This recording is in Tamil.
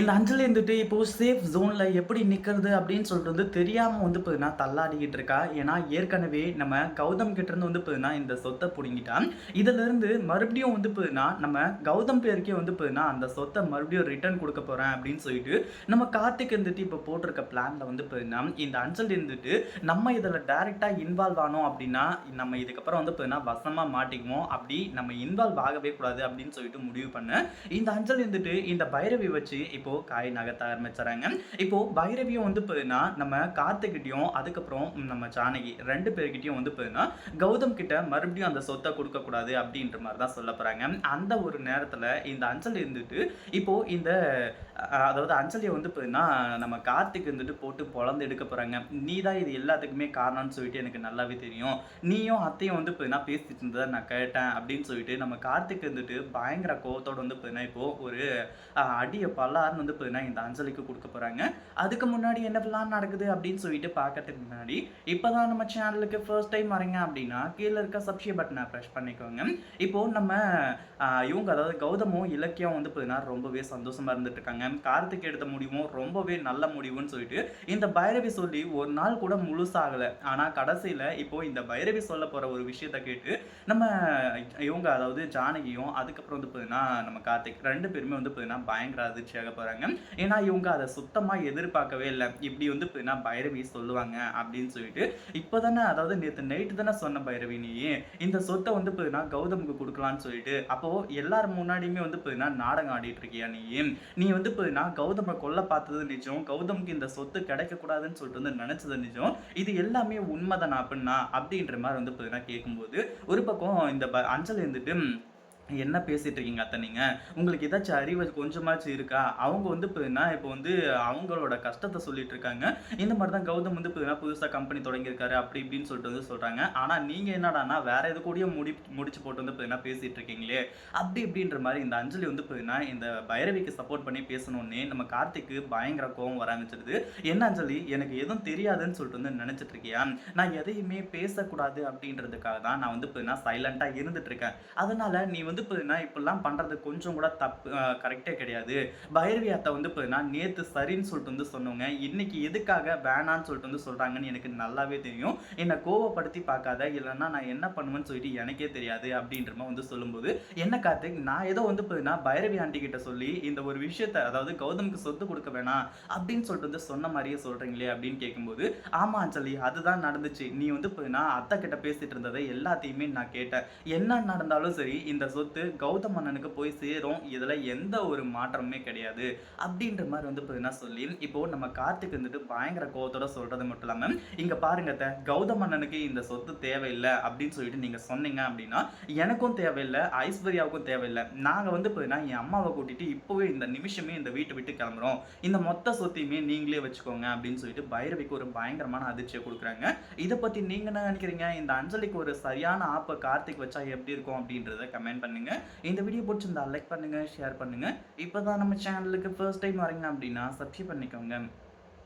இந்த அஞ்சல் இருந்துட்டு இப்போ சேஃப் ஜோன்ல எப்படி நிற்கிறது அப்படின்னு சொல்லிட்டு வந்து தெரியாம வந்து பார்த்தீங்கன்னா தள்ளாடிக்கிட்டு இருக்கா? ஏன்னா ஏற்கனவே நம்ம கௌதம் கிட்ட இருந்து வந்து பார்த்தீங்கன்னா இந்த சொத்தை பிடுங்கிட்டான் இதுல இருந்து மறுபடியும் வந்து பார்த்தீங்கன்னா நம்ம கௌதம் பேருக்கே வந்து பார்த்தீங்கன்னா அந்த சொத்தை மறுபடியும் ரிட்டர்ன் கொடுக்க போறேன் அப்படின்னு சொல்லிட்டு நம்ம கார்த்திக் இருந்துட்டு இப்போ போட்டிருக்க பிளான்ல வந்து பார்த்தீங்கன்னா இந்த அஞ்சல் இருந்துட்டு நம்ம இதில் டைரக்டா இன்வால்வ் ஆனோம் அப்படின்னா நம்ம இதுக்கப்புறம் வந்து பார்த்தீங்கன்னா வசமா மாட்டிக்குவோம். அப்படி நம்ம இன்வால்வ் ஆகவே கூடாது அப்படின்னு சொல்லிட்டு முடிவு பண்ணேன் இந்த அஞ்சல் இருந்துட்டு இந்த பைரவி வச்சு இப்போ காய் நகர்த்த ஆரம்பிச்சுறாங்க இப்போ பைரவியும் வந்து போதுன்னா நம்ம கார்த்திகிட்டையும் அதுக்கப்புறம் நம்ம ஜானகி ரெண்டு பேர்கிட்டயும் வந்து போதுன்னா கௌதம் கிட்ட மறுபடியும் அந்த சொத்தை கொடுக்க கூடாது அப்படின்ற மாதிரி தான் சொல்ல போறாங்க. அந்த ஒரு நேரத்துல இந்த அஞ்சல் இருந்துட்டு இப்போ இந்த அதாவது அஞ்சலியை வந்து போதுன்னா நம்ம கார்த்திக் இருந்துட்டு போட்டு பொழந்து எடுக்க போறாங்க. நீ தான் இது எல்லாத்துக்குமே காரணம்னு சொல்லிட்டு எனக்கு நல்லாவே தெரியும். நீயும் அத்தையும் வந்து பார்த்தீங்கன்னா பேசிட்டு இருந்ததை நான் கேட்டேன் அப்படின்னு சொல்லிட்டு நம்ம கார்த்திக் இருந்துட்டு பயங்கர கோவத்தோட வந்து பார்த்தீங்கன்னா இப்போ ஒரு அடியை பல்லார பல்லாருன்னு வந்து பார்த்தீங்கன்னா இந்த அஞ்சலிக்கு கொடுக்க போகிறாங்க அதுக்கு முன்னாடி என்ன பிளான் நடக்குது அப்படின்னு சொல்லிட்டு பார்க்கறதுக்கு முன்னாடி இப்போ தான் நம்ம சேனலுக்கு ஃபர்ஸ்ட் டைம் வரீங்க அப்படின்னா கீழே இருக்க சப்ஸ்கிரைப் பட்டனை ப்ரெஷ் பண்ணிக்கோங்க. இப்போ நம்ம இவங்க அதாவது கௌதமும் இலக்கியம் வந்து பார்த்தீங்கன்னா ரொம்பவே சந்தோஷமாக இருந்துட்டு இருக்காங்க. கார்த்திக் எடுத்த முடிவும் ரொம்பவே நல்ல முடிவுன்னு சொல்லிட்டு இந்த பைரவி சொல்லி ஒரு நாள் கூட முழுசாகலை ஆனால் கடைசியில் இப்போ இந்த பைரவி சொல்ல போகிற ஒரு விஷயத்த கேட்டு நம்ம இவங்க அதாவது ஜானகியும் அதுக்கப்புறம் வந்து பார்த்தீங்கன்னா நம்ம கார்த்திக் ரெண்டு பேருமே வந்து பார்த்தீங்கன்னா பயங்கர அதிர்ச்சியாக போகிறாங்க ஏன்னா இவங்க அதை சுத்தமாக எதிர்பார்க்கவே இல்லை. இப்படி வந்து நான் பைரவி சொல்லுவாங்க அப்படின்னு சொல்லிட்டு இப்போதானே அதாவது நேற்று நைட்டு தானே சொன்ன பைரவி நீ. இந்த சொத்தை வந்து நான் கௌதமுக்கு கொடுக்கலான்னு சொல்லிட்டு அப்போ எல்லார் முன்னாடியுமே வந்து நான் நாடகம் ஆடிட்டு இருக்கியா நீ? நீ வந்து நான் கௌதமை கொல்ல பார்த்தது நிஜம் கௌதமுக்கு இந்த சொத்து கிடைக்கக்கூடாதுன்னு சொல்லிட்டு வந்து நினச்சது நிஜம். இது எல்லாமே உண்மைதானா அப்படின்னா அப்படின்ற மாதிரி வந்து பார்த்தீங்கன்னா கேட்கும்போது ஒரு பக்கம் இந்த ப- அஞ்சல் இருந்துட்டு என்ன பேசிட்டு இருக்கீங்க அத்தை நீங்க? உங்களுக்கு ஏதாச்சும் அறிவு கொஞ்சமாச்சும் இருக்கா? அவங்க வந்து பார்த்தீங்கன்னா இப்போ வந்து அவங்களோட கஷ்டத்தை சொல்லிட்டு இருக்காங்க. இந்த மாதிரி தான் கௌதம் வந்து பார்த்தீங்கன்னா புதுசாக கம்பெனி தொடங்கியிருக்காரு அப்படி இப்படின்னு சொல்லிட்டு வந்து சொல்றாங்க. ஆனா நீங்க என்னடான்னா வேற எது கூடயும் முடி முடிச்சு போட்டு வந்து பார்த்தீங்கன்னா பேசிட்டு இருக்கீங்களே? அப்படி இப்படின்ற மாதிரி இந்த அஞ்சலி வந்து பார்த்தீங்கன்னா இந்த பைரவிக்கு சப்போர்ட் பண்ணி பேசணுன்னே நம்ம கார்த்திக்கு பயங்கர கோவம் வர ஆரம்பிச்சிடுது என்ன அஞ்சலி எனக்கு எதுவும் தெரியாதுன்னு சொல்லிட்டு வந்து நினைச்சிட்டு இருக்கியா? நான் எதையுமே பேசக்கூடாது அப்படின்றதுக்காக தான் நான் வந்து இப்போ சைலண்டா இருந்துட்டு இருக்கேன். அதனால நீ வந்து பார்த்தீங்கன்னா இப்படிலாம் பண்றது கொஞ்சம் கூட தப்பு கரெக்டே கிடையாது. பைரவி அத்தை வந்து பார்த்தீங்கன்னா நேத்து சரின்னு சொல்லிட்டு வந்து சொன்னவங்க இன்னைக்கு எதுக்காக வேணான்னு சொல்லிட்டு வந்து சொல்றாங்கன்னு எனக்கு நல்லாவே தெரியும். என்னை கோவப்படுத்தி பார்க்காத இல்லைன்னா நான் என்ன பண்ணுவேன்னு சொல்லிட்டு எனக்கே தெரியாது அப்படின்ற மாதிரி வந்து சொல்லும்போது என்ன கார்த்திக் நான் ஏதோ வந்து பார்த்தீங்கன்னா பைரவி ஆண்டி கிட்ட சொல்லி இந்த ஒரு விஷயத்த அதாவது கௌதமுக்கு சொத்து கொடுக்க வேணாம் அப்படின்னு சொல்லிட்டு வந்து சொன்ன மாதிரியே சொல்றீங்களே அப்படின்னு கேட்கும்போது ஆமா அஞ்சலி அதுதான் நடந்துச்சு. நீ வந்து பார்த்தீங்கன்னா அத்தை கிட்ட பேசிட்டு இருந்ததை எல்லாத்தையுமே நான் கேட்டேன். என்ன நடந்தாலும் சரி இந்த சொத்து கௌதம் அண்ணனுக்கு போய் சேரும். இதுல எந்த ஒரு மாற்றமுமே கிடையாது. அப்படின்ற மாதிரி வந்து பார்த்தீங்கன்னா சொல்லி இப்போ நம்ம கார்த்திக் வந்துட்டு பயங்கர கோவத்தோட சொல்றது மட்டும் இல்லாம இங்க பாருங்க கௌதம் அண்ணனுக்கு இந்த சொத்து தேவையில்லை அப்படின்னு சொல்லிட்டு நீங்க சொன்னீங்க அப்படின்னா எனக்கும் தேவையில்லை ஐஸ்வர்யாவுக்கும் தேவையில்லை. நாங்க வந்து பார்த்தீங்கன்னா என் அம்மாவை கூட்டிட்டு இப்போவே இந்த நிமிஷமே இந்த வீட்டை விட்டு கிளம்புறோம். இந்த மொத்த சொத்தையுமே நீங்களே வச்சுக்கோங்க அப்படின்னு சொல்லிட்டு பைரவிக்கு ஒரு பயங்கரமான அதிர்ச்சியை கொடுக்குறாங்க. இதை பத்தி நீங்க என்ன நினைக்கிறீங்க? இந்த அஞ்சலிக்கு ஒரு சரியான ஆப்பை கார்த்திக் வச்சா எப்படி இருக்கும் அப்படின்றத கமெண்ட் பண்ணி பண்ணுங்க. இந்த வீடியோ பிடிச்சிருந்தா லைக் பண்ணுங்க ஷேர் பண்ணுங்க. இப்போதான் நம்ம சேனலுக்கு ஃபர்ஸ்ட் டைம் வரீங்க அப்படின்னா சப்ஸ்கிரைப் பண்ணிக்கோங்க.